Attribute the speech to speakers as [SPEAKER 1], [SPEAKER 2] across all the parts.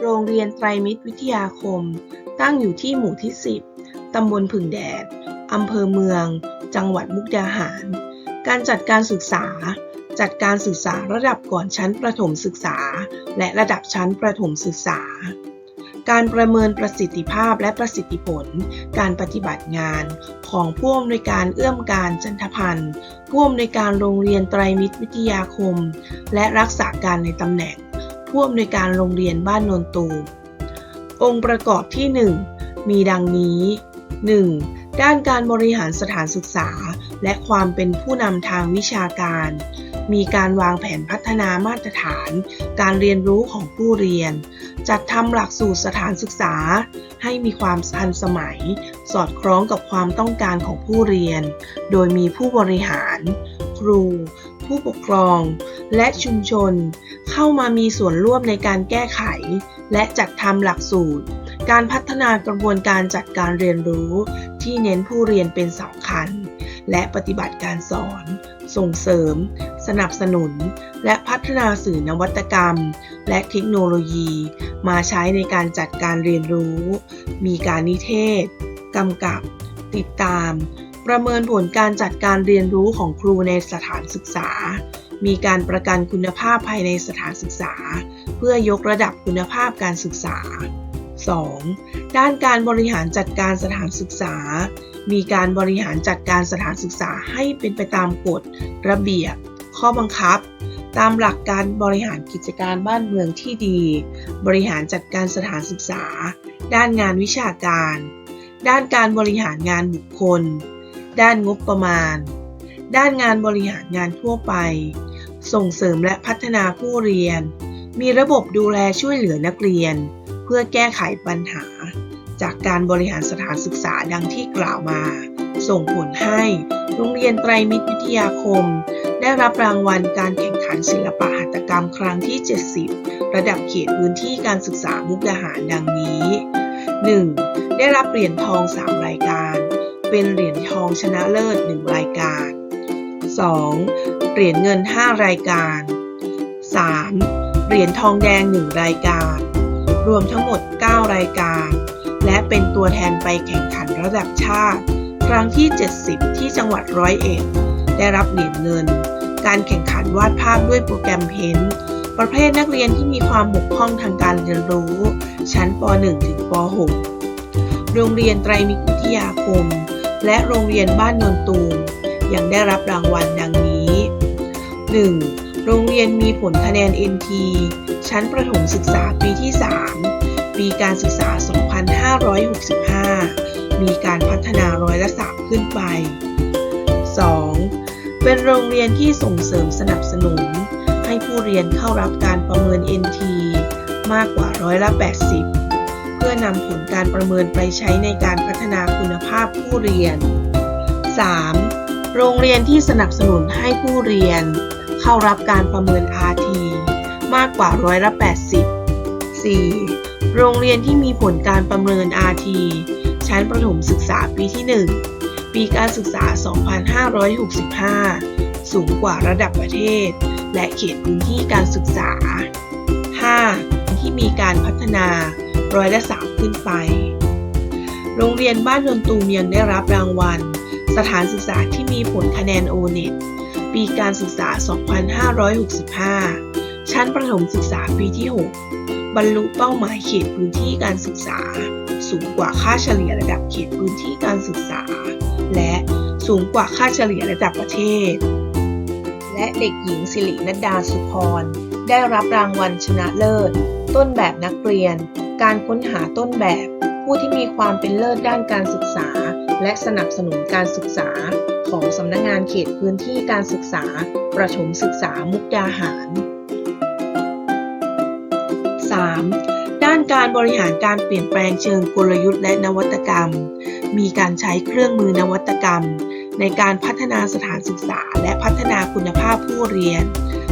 [SPEAKER 1] โรงเรียนไตรมิตรวิทยาคม ตั้งอยู่ที่หมู่ที่ 10 ตำบลผึ่งแดด อำเภอเมือง จังหวัดมุกดาหาร การจัดการศึกษา จัดการศึกษาระดับก่อนชั้นประถมศึกษา และระดับชั้นประถมศึกษา การประเมินประสิทธิภาพและประสิทธิผล การปฏิบัติงานของผู้อำนวยการเอื้อมการจันทพันธ์ผู้อำนวยการโรงเรียนไตรมิตรวิทยาคม และรักษาการในตำแหน่ง ผู้อำนวยการโรงเรียนบ้านโนนตูมองค์ประกอบที่ 1 มีดังนี้ 1. ด้านการบริหารสถานศึกษา และความเป็นผู้นำทางวิชาการ มีการวางแผนพัฒนามาตรฐาน การเรียนรู้ของผู้เรียน จัดทำหลักสูตรสถานศึกษา ให้มีความทันสมัย สอดคล้องกับความต้องการของผู้เรียน โดยมีผู้บริหาร ครู ผู้ปกครอง และชุมชน เข้ามามีส่วนร่วมในการแก้ไข และจัดทำหลักสูตร การพัฒนากระบวนการจัดการเรียนรู้ ที่เน้นผู้เรียนเป็นสำคัญ และปฏิบัติการสอน ส่งเสริม สนับสนุน และพัฒนาสื่อนวัตกรรม และเทคโนโลยี มาใช้ในการจัดการเรียนรู้ มีการนิเทศกำกับ ติดตาม ประเมินผลการจัดการเรียนรู้ของครูในสถานศึกษา มีการประกันคุณภาพภายในสถานศึกษา เพื่อยกระดับคุณภาพการศึกษา 2. ด้านการบริหารจัดการสถานศึกษา มีการบริหารจัดการสถานศึกษาให้เป็นไปตามกฎ ระเบียบ ข้อบังคับ ตามหลักการบริหารกิจการบ้านเมืองที่ดี บริหารจัดการสถานศึกษา ด้านงานวิชาการ ด้านการบริหารงานบุคคล ด้านงบประมาณ ด้านงานบริหารงานทั่วไป ส่งเสริมและพัฒนาผู้เรียน มีระบบดูแลช่วยเหลือนักเรียน เพื่อแก้ไขปัญหา จากการบริหารสถานศึกษาดังที่กล่าวมา ส่งผลให้โรงเรียนไตรมิตรวิทยาคม ได้รับรางวัลการแข่งขันศิลปะหัตถกรรมครั้งที่ 70 ระดับเขตพื้นที่การศึกษามุกดาหารดังนี้ 1. ได้รับเหรียญทอง 3 รายการ เป็นเหรียญทองชนะเลิศ 1 รายการ 2. เหรียญเงิน 5 รายการ 3. เหรียญทองแดง 1 รายการ รวมทั้งหมด 9 รายการ และเป็นตัวแทนไปแข่งขันระดับชาติ ครั้งที่ 70 ที่จังหวัดร้อยเอ็ดได้รับเหรียญเงิน การแข่งขันวาดภาพด้วยโปรแกรมเพ้นท์ประเภทนักเรียนที่มีความบกพร่องทางการเรียนรู้ ชั้นป .1 ถึงป .6 โรงเรียนไตรมิตรวิทยาคม และโรงเรียนบ้านนนตูมยังได้รับรางวัลดังนี้ 1. โรงเรียนมีผลคะแนน NT ชั้นประถมศึกษาปีที่ 3 ปีการศึกษา 2565 มีการพัฒนาร้อยละ3ขึ้นไป 2. เป็นโรงเรียนที่ส่งเสริมสนับสนุน ให้ผู้เรียนเข้ารับการประเมิน NT มากกว่าร้อยละ 80 พื่อนำผลการประเมินไปใช้ในการพัฒนาคุณภาพผู้เรียน 3. โรงเรียนที่สนับสนุนให้ผู้เรียน เข้ารับการประเมิน RT มากกว่าร้อยละ80 4. โรงเรียนที่มีผลการประเมิน RT ชั้นประถมศึกษาปีที่ 1 ปีการศึกษา 2565 สูงกว่าระดับประเทศ และเขตพื้นที่การศึกษา 5. ที่มีการพัฒนา ร้อยละ3ขึ้นไป โรงเรียนบ้านนนตูมยังได้รับรางวัล สถานศึกษาที่มีผลคะแนน O-NET ปีการศึกษา 2565 ชั้นประถมศึกษาปีที่ 6 บรรลุเป้าหมายเขตพื้นที่การศึกษา สูงกว่าค่าเฉลี่ยระดับเขตพื้นที่การศึกษา และสูงกว่าค่าเฉลี่ยระดับประเทศ และเด็กหญิงสิรินัดดาสุพร ได้รับรางวัลชนะเลิศ ต้นแบบนักเรียน การค้นหาต้นแบบ ผู้ที่มีความเป็นเลิศด้านการศึกษา และสนับสนุนการศึกษา ของสำนักงงานเขตพื้นที่การศึกษา ประถมศึกษามุกดาหาร 3. ด้านการบริหารการเปลี่ยนแปลงเชิงกลยุทธ์และนวัตกรรม มีการใช้เครื่องมือนวัตกรรม ในการพัฒนาสถานศึกษา และพัฒนาคุณภาพผู้เรียน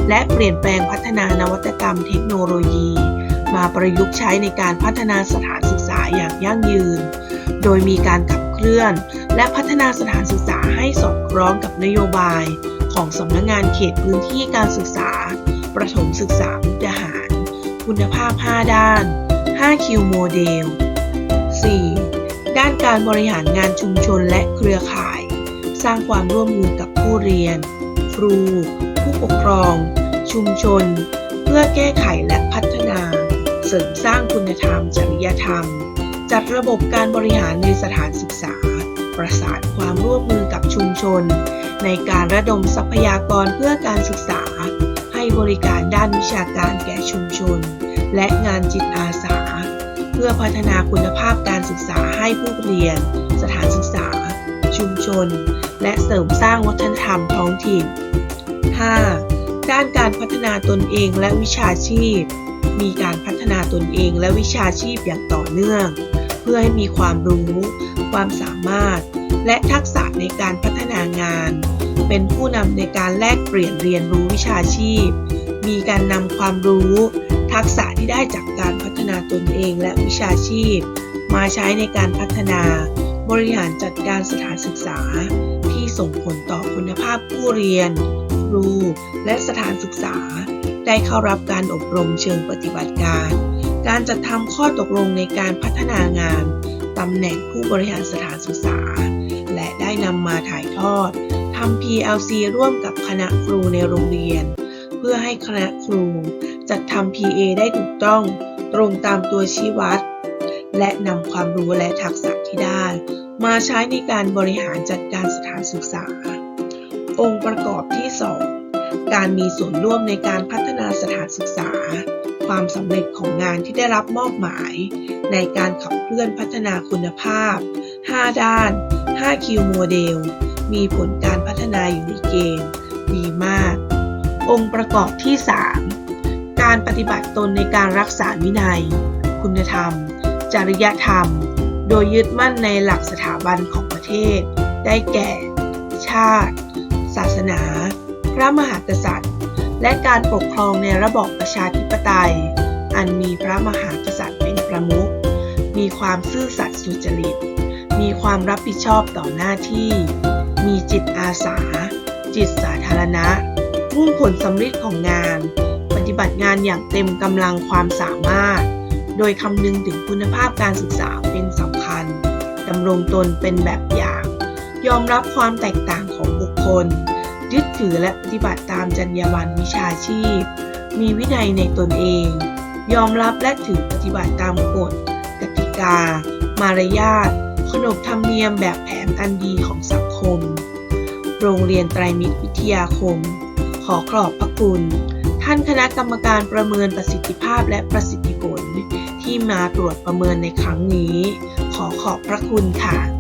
[SPEAKER 1] และเปลี่ยนแปลงพัฒนานวัตกรรมเทคโนโลยี มาประยุกต์ใช้ในการพัฒนาสถานศึกษาอย่างยั่งยืน โดยมีการขับเคลื่อน และพัฒนาสถานศึกษาให้สอดคล้องกับนโยบาย ของสำนักงงานเขตพื้นที่การศึกษา ประถมศึกษามุกดาหาร คุณภาพ 5 ด้าน 5Q โมเดล 4. ด้านการบริหารงานชุมชนและเครือข่าย สร้างความร่วมมือกับผู้เรียน ครู ผู้ปกครอง ชุมชน เพื่อแก้ไขและพัฒ ริมสร้างคุณธรรม จริยธรรม จัดระบบการบริหารในสถานศึกษา ประสานความร่วมมือกับชุมชน ในการระดมทรัพยากรเพื่อการศึกษา ให้บริการด้านวิชาการแก่ชุมชน และงานจิตอาสา เพื่อพัฒนาคุณภาพการศึกษาให้ผู้เรียน สถานศึกษา ชุมชน และเสริมสร้างวัฒนธรรมท้องถิ่น 5. ด้านการพัฒนาตนเองและวิชาชีพ มีการพัฒนาตนเองและวิชาชีพอย่างต่อเนื่อง เพื่อให้มีความรู้ ความสามารถ และทักษะในการพัฒนางาน เป็นผู้นำในการแลกเปลี่ยนเรียนรู้วิชาชีพ มีการนำความรู้ ทักษะที่ได้จากการพัฒนาตนเองและวิชาชีพ มาใช้ในการพัฒนาบริหารจัดการสถานศึกษา ที่ส่งผลต่อคุณภาพผู้เรียน ครู และสถานศึกษา ได้เข้ารับการอบรมเชิงปฏิบัติการ การจัดทำข้อตกลงในการพัฒนางานตำแหน่งผู้บริหารสถานศึกษา และได้นำมาถ่ายทอดทำ PLC ร่วมกับคณะครูในโรงเรียน เพื่อให้คณะครูจัดทำ PA ได้ถูกต้องตรงตามตัวชี้วัด และนำความรู้และทักษะที่ได้ มาใช้ในการบริหารจัดการสถานศึกษา องค์ประกอบที่ 2 การมีส่วนร่วมในการพัฒนาสถานศึกษา ความสำเร็จของงานที่ได้รับมอบหมาย ในการขับเคลื่อนพัฒนาคุณภาพ 5 ด้าน 5Q โมเดล มีผลการพัฒนาอยู่ในเกณฑ์ดีมาก องค์ประกอบที่ 3 การปฏิบัติตนในการรักษาวินัย คุณธรรม จริยธรรม โดยยึดมั่นในหลักสถาบันของประเทศ ได้แก่ ชาติ ศาสนา พระมหากษัตริย์ และการปกครองในระบอบประชาธิปไตย อันมีพระมหากษัตริย์เป็นประมุข มีความซื่อสัตย์สุจริต มีความรับผิดชอบต่อหน้าที่ มีจิตอาสา จิตสาธารณะ มุ่งผลสำเร็จของงาน ปฏิบัติงานอย่างเต็มกำลังความสามารถ โดยคำนึงถึงคุณภาพการศึกษาเป็นสำคัญดำรงตนเป็นแบบอย่าง ยอมรับความแตกต่างของบุคคล ยึดถือและปฏิบัติตามจรรยาบรรณวิชาชีพ มีวินัยในตนเอง ยอมรับและถือปฏิบัติตามกฎ กติกา มารยาท ขนบธรรมเนียมแบบแผนอันดีของสังคม โรงเรียนไตรมิตรวิทยาคม ขอขอบพระคุณ ท่านคณะกรรมการประเมินประสิทธิภาพและประสิทธิผล ที่มาตรวจประเมินในครั้งนี้ ขอขอบพระคุณค่ะ